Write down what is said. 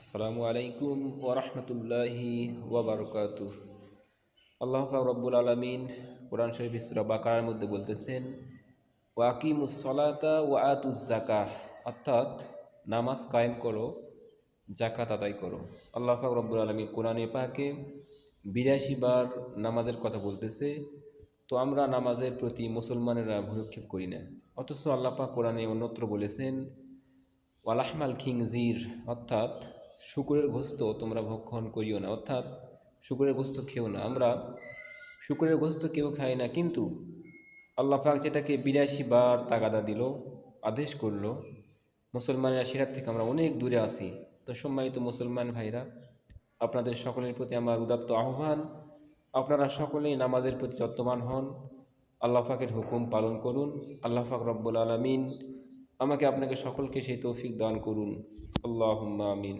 আসসালামু আলাইকুম ওরহমতুল্লাহি ওবরকাত আল্লাহ রব্বুল আলমিন কোরআন শরীফ ইসরা বাকার মধ্যে বলতেছেন ওয়াকিমুসলাতা ওয়া আতুজাকাহ অর্থাৎ নামাজ কায়েম করো জাকাত আদায় করো। আল্লাহ পাক রব্বুল আলমী কোরআনে পাকে বিরাশি বার নামাজের কথা বলতেছে, তো আমরা নামাজের প্রতি মুসলমানেরা ভূক্ষেপ করি না। অথচ আল্লাহ পাক কোরআনে অন্যত্র বলেছেন, ওয়ালাহমাল খিংজির অর্থাৎ শুকুরের গোস্ত তোমরা ভক্ষণ করিও না, অর্থাৎ শুকুরের গোস্ত খেও না। আমরা শুকুরের গোস্ত কেউ খাই না, কিন্তু আল্লাহ পাক যেটাকে বিরাশি বার তাগাদা দিল, আদেশ করল, মুসলমানেরা সেটার থেকে আমরা অনেক দূরে আছি। তো সম্মানিত মুসলমান ভাইরা, আপনাদের সকলের প্রতি আমার উদাত্ত আহ্বান, আপনারা সকলেই নামাজের প্রতি যত্নবান হন, আল্লাহ পাকের হুকুম পালন করুন, আল্লাহ পাক রব্বুল আলমিন আমাকে আপনাকে সকলকে সেই তৌফিক দান করুন। আল্লাহ আমিন।